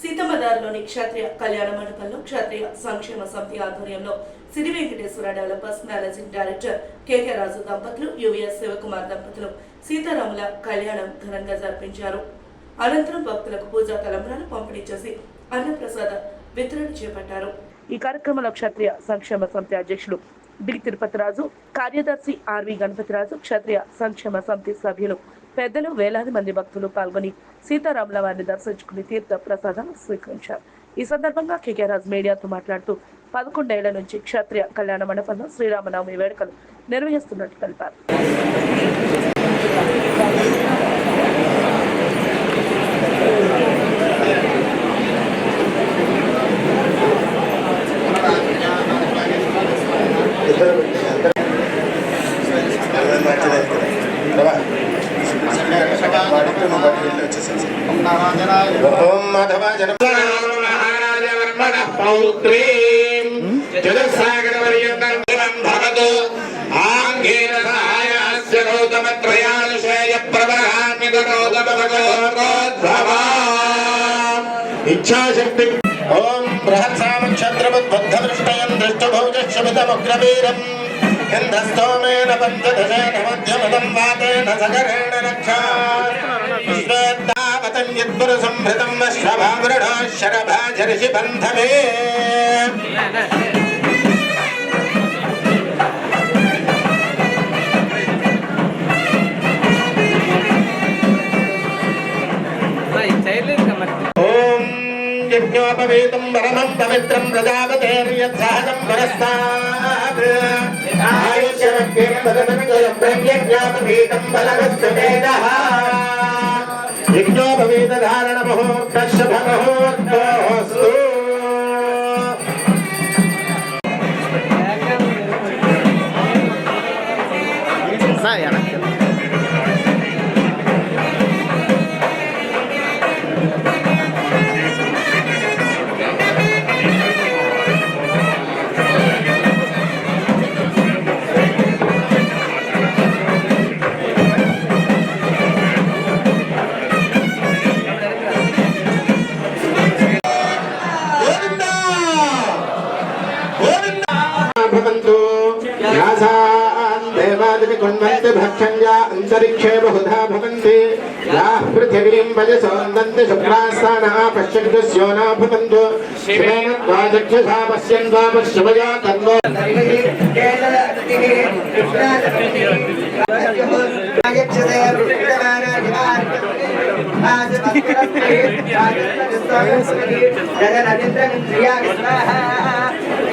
సీతమ్మదారిలోని క్షత్రియ కళ్యాణ మండపంలో క్షత్రియ సంక్షేమ సమితి ఆధ్వర్యంలో Siri Venkateswara developers managing director KK Raju దంపతులు యువిఎస్ శివకుమార్ దంపతులు సీతారాముల కళ్యాణం ఘనంగా జరిపించారు. అనంతరం భక్తులకు పూజా తలంబరాలు పంపిణీ చేసి అన్నప్రసాద వితరణ చేపట్టారు. ఈ కార్యక్రమంలో క్షత్రియ సంక్షేమ సమితి అధ్యక్షులు డి తిరుపతిరాజు కార్యదర్శి ఆర్వి గణపతిరాజు క్షత్రియ సంక్షేమ సమితి సభ్యులు పెద్దలు వేలాది మంది భక్తులు పాల్గొని సీతారాముల వారిని దర్శించుకుని తీర్థ ప్రసాదం స్వీకరించారు. ఈ సందర్భంగా కేకే రాజ్ మీడియాతో మాట్లాడుతూ పదకొండేళ్ళ నుంచి క్షత్రియ కళ్యాణ మండపంలో శ్రీరామనవమి వేడుకలు నిర్వహిస్తున్నట్టు తెలిపారు. ఓం మాధవాయ నమః. పౌత్రీం చతుస్సాగరపర్యంతం భవతు ఆంగేన సహాయాస్య గౌతమత్రయానుషేయ ప్రవరాన్వితోదమభగవద్భవా ఇచ్ఛాశక్తి ఓం బృహత్సామక్షత్రముద్బద్ధవృష్టయం దృష్టభౌజక్షమితముగ్రవీరం గంధస్తోమేన పంచదశేన మధ్యమదం వాతేన సకరేణ రక్షా విశ్వేత్తావతం యద్గురు సంభృతం అశ్వభామృఢో శరభాజర్షి బంధమే ఓం యజ్ఞోపవేతం పరమం పవిత్రం ప్రజాపతేర్యత్సహజం పురస్తాత్ ఆయుష్యమగ్నిం भवन्तु यासान् देवादिपि कुण्वन्ति भक्षण्या अन्तरिक्षे बहुधा भवन्ति याः पृथिवीं वयसोन्दन्ति शुक्रास्तानः पश्यग्धस्यो न भवन्तु शिवेन त्वाचक्षुषा पश्यन्त्वा पश्यवया तन्वो जगदनिन्द्रिया स्वाहा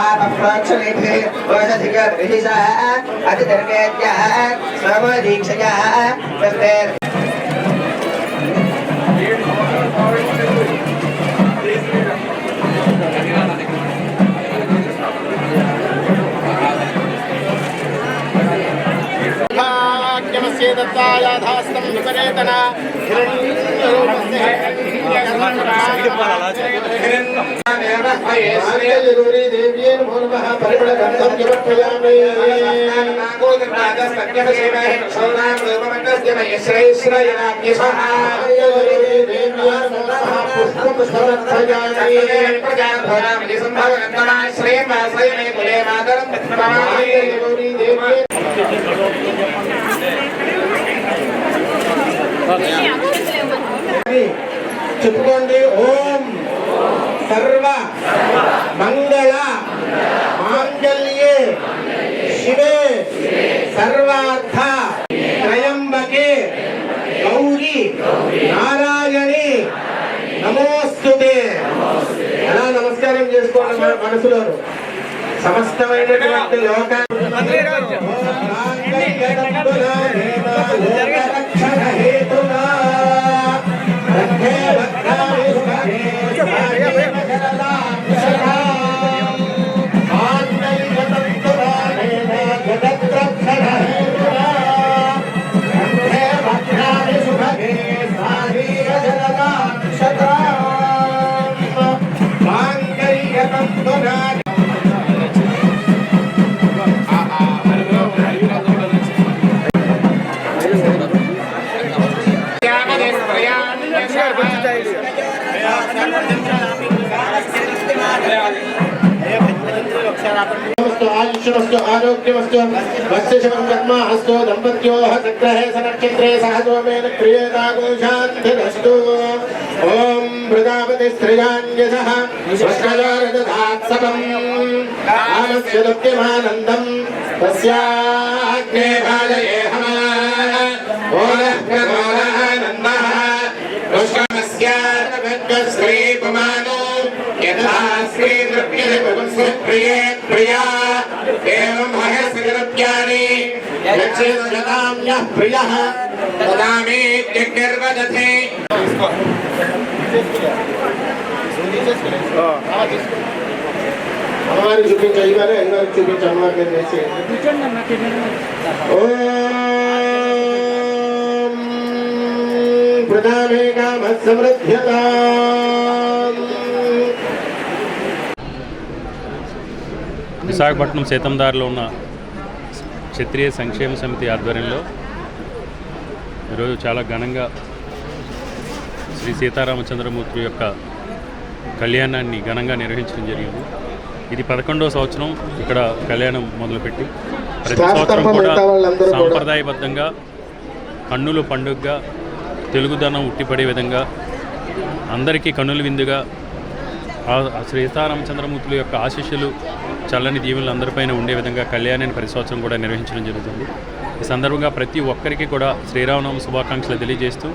पापक्षमेते वसधिकभिषः अतिधर्मेत्यः समदीक्षयः तस्ते दत्तायाधास्तं विपरेतना हिरण्यरूपस्य हिरण्यरूपस्य నమః పరిమళ గంధం సమర్పయామి పుష్పం జరూరి దేవ్యే చెప్పుకోండి ఓ శివే సర్వార్థ త్రయంబకే గౌరీ నారాయణి నమోస్తుతే ఎలా నమస్కారం చేసుకోండి మన మనసులో సమస్తమైనటువంటి లోక सुखमस्तु आरोग्यमस्तु वत्सशमं कर्म अस्तु दम्पत्योः सग्रहे सनक्षत्रे सहसोमेन क्रियेतागोशान्तिरस्तु ॐ प्रजापति स्त्रियान्यसः वस्त्रजारदधात्सकम् कामस्य लभ्यमानन्दम् तस्याग्ने बालये हमा ओलः प्रमाणानन्दः యథా శ్రీ ద్రవ్యే ప్రియే ప్రియా ఏవం మహస్రవ్యాని యక్షేష్యతాం యః ప్రియః తదామి నిర్వదతే అమ్మవారికి చూపించు అయ్యగారు అయ్యగారికి చూపించు అమ్మవారి పేరు వేసి ఓం ప్రధానే కామ సమృద్ధ్యత విశాఖపట్నం సీతందారిలో ఉన్న క్షత్రియ సంక్షేమ సమితి ఆధ్వర్యంలో ఈరోజు చాలా ఘనంగా శ్రీ సీతారామచంద్రమూర్తి యొక్క కళ్యాణాన్ని ఘనంగా నిర్వహించడం జరిగింది ఇది పదకొండవ సంవత్సరం ఇక్కడ కళ్యాణం మొదలుపెట్టి ప్రతి సంవత్సరం కూడా. సాంప్రదాయబద్ధంగా కన్నుల పండుగగా తెలుగుదనం ఉట్టిపడే విధంగా అందరికీ కన్నుల విందుగా ఆ సీతారామచంద్రమూర్తుల యొక్క ఆశీస్సులు చల్లని దీవులు అందరిపైన ఉండే విధంగా కళ్యాణాన్ని ప్రతి కూడా నిర్వహించడం జరుగుతుంది. ఈ సందర్భంగా ప్రతి ఒక్కరికి కూడా శ్రీరామనవమి శుభాకాంక్షలు తెలియజేస్తూ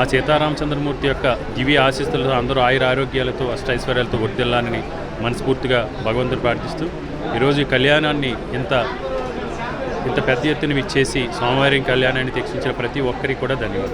ఆ సీతారామచంద్రమూర్తి యొక్క దివ్య ఆశీస్సులతో అందరూ ఆయుర ఆరోగ్యాలతో అష్టైశ్వర్యాలతో వర్దిల్లాలని మనస్ఫూర్తిగా భగవంతుడు ప్రార్థిస్తూ ఈరోజు ఈ కళ్యాణాన్ని ఇంత ఇంత పెద్ద ఎత్తున ఇచ్చేసి స్వామివారి కళ్యాణాన్ని దీక్షించిన ప్రతి ఒక్కరికి కూడా ధన్యవాదాలు.